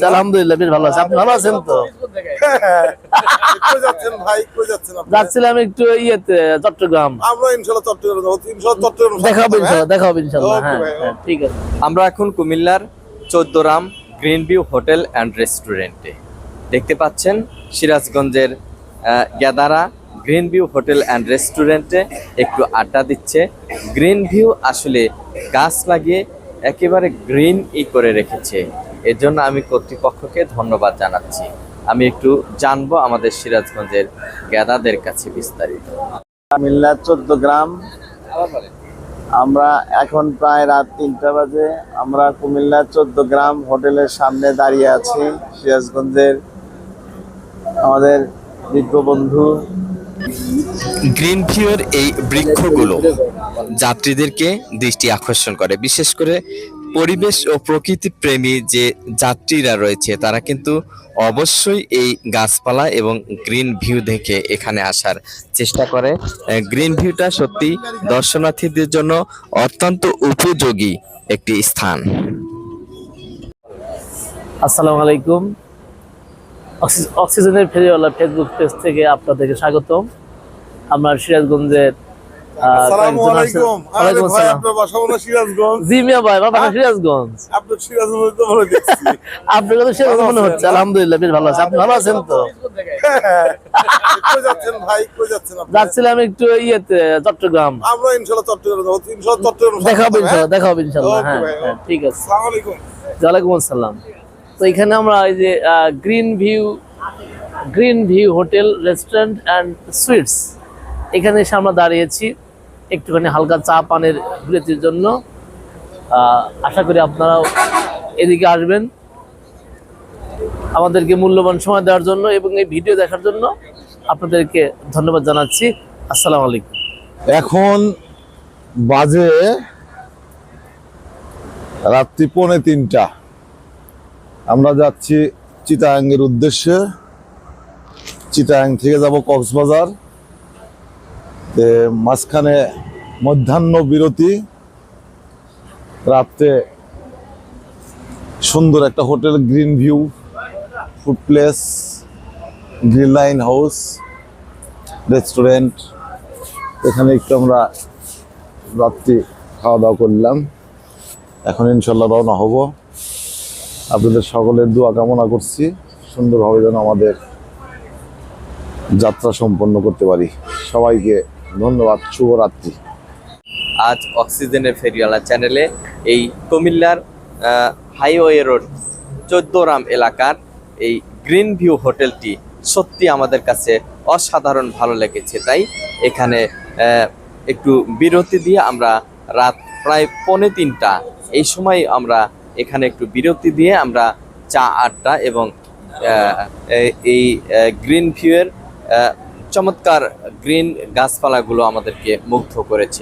আলহামদুলিল্লাহ বেশ ভালো আছে। আপনি ভালো আছেন তো? কই যাচ্ছেন ভাই? কই যাচ্ছেন আপনি? যাচ্ছিলাম একটু ইয়েতে চট্টগ্রাম। আমরা ইনশাআল্লাহ চট্টগ্রাম যাব। ইনশাআল্লাহ হবে ইনশাল্লাহ দেখা হবে ইনশাল্লাহ হ্যাঁ হ্যাঁ, ঠিক আছে। আমরা এখন কুমিল্লার Chauddagram green view hotel and রেস্টুরেন্টে। দেখতে পাচ্ছেন সিরাজগঞ্জের আহ, গ্যাদারা গ্রিন ভিউ হোটেল অ্যান্ড রেস্টুরেন্টে একটু আড্ডা দিচ্ছে। গ্রিন ভিউ আসলে গাছ লাগিয়ে একেবারে গ্রিন ই করে রেখেছে। এর জন্য আমি কর্তৃপক্ষকে ধন্যবাদ জানাচ্ছি। আমি একটু জানব আমাদের সিরাজগঞ্জের গ্যাদাদের কাছে বিস্তারিত। চোদ্দ গ্রাম। আমরা এখন প্রায় রাত তিনটা বাজে। আমরা কুমিল্লা চোদ্দ গ্রাম হোটেলের সামনে দাঁড়িয়ে আছি সিরাজগঞ্জের আমাদের বিজ্ঞ বন্ধু গ্রিন ভিউর এই বৃক্ষগুলো যাত্রীদেরকে দৃষ্টি আকর্ষণ করে। বিশেষ করে পরিবেশ ও প্রকৃতি প্রেমী যে যাত্রীরা রয়েছে, তারা কিন্তু অবশ্যই এই গাছপালা এবং গ্রিন ভিউ দেখে এখানে আসার চেষ্টা করে। গ্রিন ভিউটা সত্যি দর্শনার্থীদের জন্য অত্যন্ত উপযোগী একটি স্থান। আসসালামু আলাইকুম। অক্সিজেনের ফেরিওয়ালা ফেসবুক পেজ থেকে আপনাদেরকে স্বাগতম। আমরা সিরাজগঞ্জের হয় আলহামদুলিল্লাহ বেশ ভালো আছে। আপনি ভালো আছেন তো? যাচ্ছিলাম একটু ইয়েতে চট্টগ্রাম। আমরা ইনশাআল্লাহ চট্টগ্রাম দেখা হবে ইনশাল্লাহ দেখা হবে ইনশাল্লাহ হ্যাঁ হ্যাঁ, ঠিক আছে। ওয়ালাইকুম আসসালাম। তো এখানে আমরা এই যে green view green view hotel restaurant and sweets এখানে এসে আমরা দাঁড়িয়েছি একটুখানি হালকা চা পানের বিরতির জন্য। আশা করি আপনারাও এদিকে আসবেন আমাদেরকে মূল্যবান সময় দেওয়ার জন্য এবং এই ভিডিও দেখার জন্য আপনাদেরকে ধন্যবাদ জানাচ্ছি। আসসালামু আলাইকুম। এখন বাজে রাত্রি পৌনে তিনটা। আমরা যাচ্ছি চিটাগাঙ্গের উদ্দেশ্যে। চিটাগাং থেকে যাব কক্সবাজার। মাঝখানে মধ্যাহ্ন বিরতি। রাত্রে সুন্দর একটা hotel, green view, food place, green line house, restaurant. এখানে একটু আমরা রাত্রি খাওয়া দাওয়া করলাম। এখন ইনশাল্লাহ রওনা হব। আপনাদের সকলের দোয়া কামনা করছি, সুন্দরভাবে যেন আমাদের যাত্রা সম্পন্ন করতে পারি। সবাইকে ধন্যবাদ, শুভরাত্রি। আজ অক্সিজেনের ফেরিওয়ালা চ্যানেলে এই কুমিল্লার হাইওয়ে রোড, চোদ্দরাম এলাকার এই গ্রিন ভিউ হোটেলটি সত্যি আমাদের কাছে অসাধারণ ভালো লেগেছে। তাই এখানে একটু বিরতি দিয়ে আমরা রাত প্রায় পৌনে তিনটা, এই সময় আমরা এখানে একটু বিরক্তি দিয়ে আমরা চা, আড্ডা এবং এই- এই গ্রিন ভিউয়ের চমৎকার গ্রিন গাছপালাগুলো আমাদেরকে মুগ্ধ করেছে।